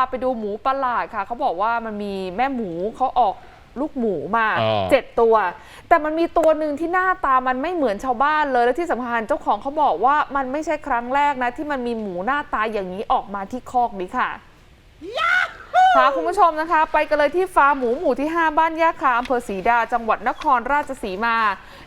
พาไปดูหมูประหลาดค่ะ เขาบอกว่ามันมีแม่หมูเขาออกลูกหมูมาอ๋อเจ็ดตัว แต่มันมีตัวหนึ่งที่หน้าตามันไม่เหมือนชาวบ้านเลยและที่สำคัญเจ้าของเขาบอกว่ามันไม่ใช่ครั้งแรกนะ ที่มันมีหมูหน้าตาอย่างนี้ออกมาที่คอกนี้ค่ะ พาคุณผู้ชมนะคะ ไปกันเลยที่ฟาร์มหมูหมู่ที่ 5 บ้านยาคาอำเภอศรีดา จังหวัดนครราชสีมา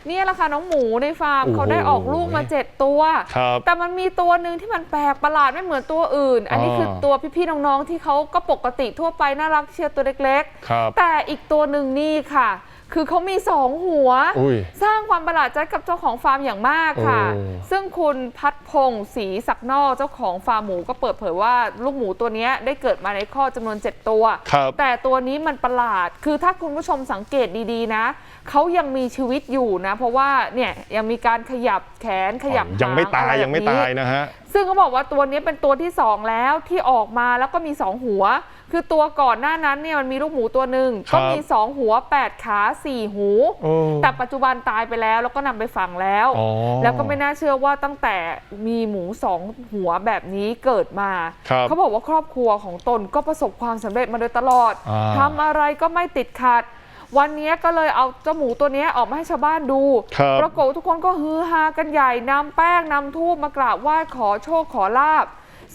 เนี่ยแหละค่ะน้องหมูในฟาร์มโอ้โหเขาได้ออกลูกมาเจ็ดตัว ครับ แต่มันมีตัวหนึ่งที่มันแปลกประหลาดไม่เหมือนตัวอื่น อันนี้อ๋อคือตัวพี่ๆน้องๆที่เขาก็ปกติทั่วไปน่ารักเชียร์ตัวเล็กครับ ๆ แต่อีกตัวหนึ่งนี่ค่ะ คือเขามีสองหัวอุ้ยสร้างความประหลาดใจกับเจ้าของฟาร์มอย่างมากค่ะโอ้ซึ่งคุณพัดพงศ์ศรีศักดิ์นอกเจ้าของฟาร์มหมูก็เปิดเผยว่าลูกหมูตัวเนี้ยได้เกิดมาในข้อกจำนวน 7 ตัวครับแต่ตัวนี้มันประหลาด คือถ้าคุณผู้ชมสังเกตดีๆนะเขายังมีชีวิตอยู่นะ เพราะว่าเนี่ยยังมีการขยับแขนขยับยังไม่หตายอะรยังไม่แบบนี้ตายนะฮะ ซึ่งเขาบอกว่าตัวนี้เป็นตัวที่ 2 แล้วที่ออกมาแล้วก็มี 2 หัว คือตัวก่อนหน้านั้นเนี่ยมันมีลูกหมูตัวหนึ่งครัก็บมี 2 หัว 8 ขา 4 หูโอ้แต่ปัจจุบันตายไปแล้ว แล้วก็นำไปฝังแล้วอ๋อแล้วก็ไม่น่าเชื่อว่าตั้งแต่มีหมูสองหัวแบบนี้เกิดมาครับเขาบอกว่าครอบครัวของตนก็ประสบความสำเร็จมาโดยตลอดอ่าทำอะไรก็ไม่ติดขัด วันนี้ก็เลยเอาเจ้าหมูตัวนี้ออกมาให้ชาวบ้านดูครับปรากฏว่าทุกคนก็ฮือฮากันใหญ่นำแป้งนำทูบมากราบไหว้ขอโชคขอลาบ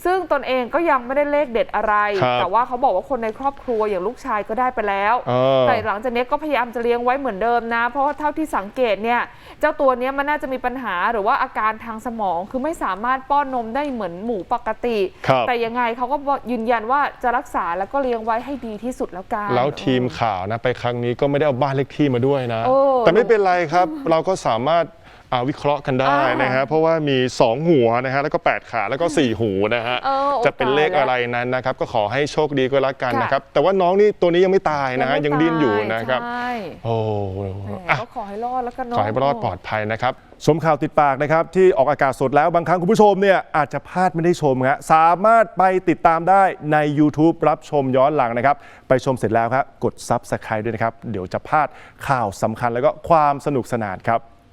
ซึ่งตนเองก็ยังไม่ได้เลขเด็ดอะไร ครับแต่ว่าเขาบอกว่าคนในครอบครัวอย่างลูกชายก็ได้ไปแล้ว เออ แต่หลังจากนี้ก็พยายามจะเลี้ยงไว้เหมือนเดิมนะ เพราะว่าเท่าที่สังเกตเนี่ย เจ้าตัวเนี้ยมันน่าจะมีปัญหาหรือว่าอาการทางสมองคือไม่สามารถป้อนนมได้เหมือนหมูปกติ ครับ แต่ยังไงเขาก็บอกยืนยันว่าจะรักษาแล้วก็เลี้ยงไว้ให้ดีที่สุดแล้วกัน แล้วทีมข่าวนะไปครั้งนี้ก็ไม่ได้เอาบ้านเลขที่มาด้วยนะโอ้แต่ไม่เป็นไรครับ เราก็สามารถ อ่าวิเคราะห์กันได้อ่านนะฮะเพราะว่ามี 2 หัวนะฮะแล้วก็ 8 ขาแล้วก็ 4 หูนะฮะเออโอ้จะเป็นเลขตายแล้วอะไรนั้นนะครับ ก็ขอให้โชคดีก็แล้วกันค่ะ นะครับ แต่ว่าน้องนี่ตัวนี้ยังไม่ตายนะฮะไม่ยังดิ้นอยู่ตานะครับ ใช่โอ้แหมอะก็ขอให้รอดแล้วกันเนาะ ขอให้รอดปลอดภัยนะครับ ชมข่าวติดปากนะครับ ที่ออกอากาศสดแล้วบางครั้งคุณผู้ชมเนี่ยอาจจะพลาดไม่ได้ชมฮะสามารถไปติดตามได้ใน YouTube รับชมย้อนหลังนะครับ ไปชมเสร็จแล้วครับกด Subscribe ด้วยนะครับ เดี๋ยวจะพลาดข่าวสำคัญแล้วก็ความสนุกสนานครับ